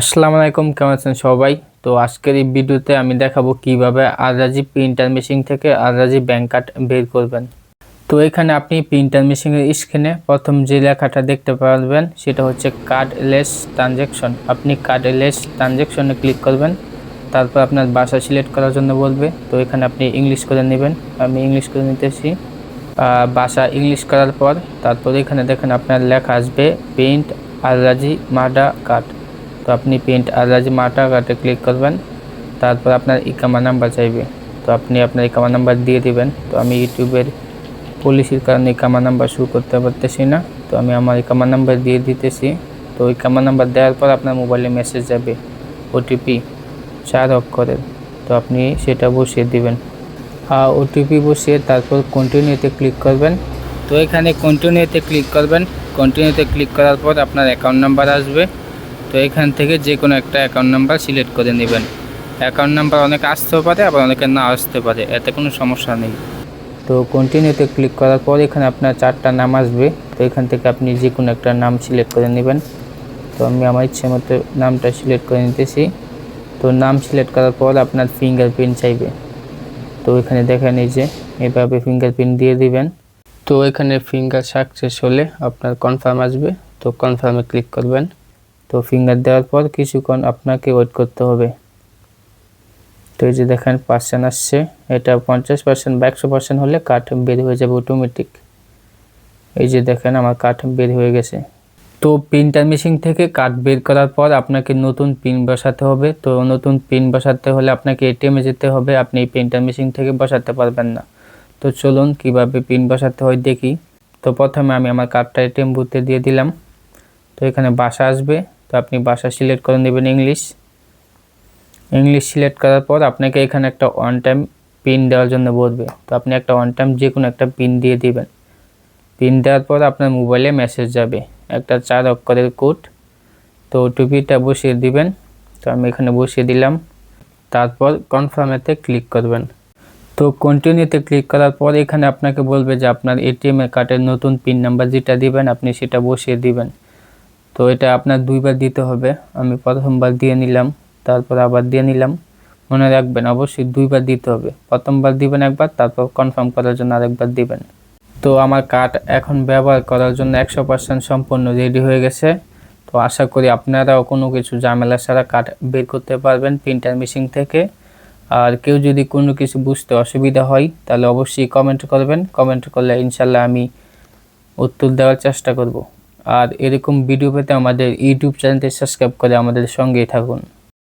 আসসালামু আলাইকুম, কেমন আছেন সবাই? তো আজকের এই ভিডিওতে আমি দেখাবো কীভাবে আররাজি প্রিন্টার মেশিন থেকে আররাজি ব্যাংক কার্ড বের করবেন। তো এখানে আপনি প্রিন্টার মেশিনের স্ক্রিনে প্রথম যে লেখাটা দেখতে পারবেন, সেটা হচ্ছে কার্ডলেস ট্রানজ্যাকশন আপনি কার্ডলেস ট্রানজ্যাকশনে ক্লিক করবেন, তারপর আপনার ভাষা সিলেক্ট করার জন্য বলবে। তো এখানে আপনি ইংলিশ করে নেবেন, আমি ইংলিশ করে নিতেছি। ভাষা ইংলিশ করার পর, তারপর এখানে দেখেন আপনার লেখা আসবে প্রিন্ট আররাজি মাডা কার্ড। তো আপনি প্রিন্ট আররাজি মাটা কার্ডে ক্লিক করবেন, তারপর আপনার ইকামা নাম্বার চাইবে। তো আপনি আপনার ইকামা নাম্বার দিয়ে দিবেন। তো আমি ইউটিউবের পলিসির কারণে ইকামা নাম্বার শুরু করতে পারতেছি না। তো আমি আমার ইকামা নাম্বার দিয়ে দিতেছি। তো ইকামা নাম্বার দেওয়ার পর আপনার মোবাইলে মেসেজ যাবে ওটিপি চার অক্ষরের। তো আপনি সেটা বসিয়ে দিবেন। ওটিপি বসিয়ে তারপর কন্টিনিউতে ক্লিক করবেন। তো এখানে কন্টিনিউতে ক্লিক করবেন। কন্টিনিউতে ক্লিক করার পর আপনার অ্যাকাউন্ট নাম্বার আসবে। তো এখান থেকে যে কোনো একটা অ্যাকাউন্ট নাম্বার সিলেক্ট করে নেবেন। অ্যাকাউন্ট নাম্বার অনেক আসতেও পারে, আবার অনেকে না আসতে পারে, এতে কোনো সমস্যা নেই। তো কন্টিনিউতে ক্লিক করার পর এখানে আপনার চারটা নাম আসবে। তো এখান থেকে আপনি যে কোনো একটা নাম সিলেক্ট করে নেবেন। তো আমি আমার ইচ্ছে মতো নামটা সিলেক্ট করে নিতেছি। তো নাম সিলেক্ট করার পর আপনার ফিঙ্গারপ্রিন্ট চাইবে। তো এখানে দেখেন এই যে, এভাবে ফিঙ্গারপ্রিন্ট দিয়ে দিবেন। তো এখানে ফিঙ্গার সাকসেস হলে আপনার কনফার্ম আসবে। তো কনফার্মে ক্লিক করবেন। তো ফিঙ্গার দেওয়ার পর কিছুক্ষণ আপনাকে ওয়েট করতে হবে। তো এই যে দেখেন পার্সেন্ট আসছে। এটা পঞ্চাশ পার্সেন্ট বা একশো পার্সেন্ট হলে কাঠ বের হয়ে যাবে অটোমেটিক এই যে দেখেন, আমার কাঠ বের হয়ে গেছে। তো প্রিন্টার মেশিন থেকে কাঠ বের করার পর আপনাকে নতুন পিন বসাতে হবে। তো নতুন পিন বসাতে হলে আপনাকে এটিএমে যেতে হবে। আপনি প্রিন্টার মেশিন থেকে বসাতে পারবেন না। তো চলুন, কীভাবে পিন বসাতে হয় দেখি। তো প্রথমে আমি আমার কার্ডটা এটিএম বুথে দিয়ে দিলাম। তো এখানে বাসা আসবে। তো আপনি বাসা সিলেক্ট করে নেবেন ইংলিশ। ইংলিশ সিলেক্ট করার পর আপনাকে এখানে একটা ওয়ান টাইম পিন দেওয়ার জন্য বলবে। তো আপনি একটা ওয়ান টাইম যে কোনো একটা পিন দিয়ে দিবেন। পিন দেওয়ার পর আপনার মোবাইলে মেসেজ যাবে। একটা চার অক্ষরের কোড তো ওটিপিটা বসিয়ে দিবেন। তো আমি এখানে বসিয়ে দিলাম। তারপর কনফার্মেতে ক্লিক করবেন। তো কন্টিনিউতে ক্লিক করার পর এখানে আপনাকে বলবে যে আপনার এটিএম এর কার্ডের নতুন পিন নাম্বার যেটা দিবেন, আপনি সেটা বসিয়ে দিবেন। তো এটা আপনার দুইবার দিতে হবে। আমি প্রথমবার দিয়ে নিলাম, তারপর আবার দিয়ে নিলাম। মনে রাখবেন, অবশ্যই দুইবার দিতে হবে। প্রথমবার দিবেন একবার, তারপর কনফার্ম করার জন্য আরেকবার দিবেন। তো আমার কার্ড এখন ব্যবহার করার জন্য একশো পার্সেন্ট সম্পূর্ণ রেডি হয়ে গেছে। তো আশা করি আপনারাও কোনো কিছু ঝামেলা ছাড়া কার্ড বের করতে পারবেন প্রিন্টার মেশিন থেকে। আর কেউ যদি কোনো কিছু বুঝতে অসুবিধা হয়, তাহলে অবশ্যই কমেন্ট করবেন। কমেন্ট করলে ইনশাল্লাহ আমি উত্তর দেওয়ার চেষ্টা করব। আর এরকম ভিডিও পেতে আমাদের ইউটিউব চ্যানেলটি সাবস্ক্রাইব করে আমাদের সঙ্গেই থাকুন।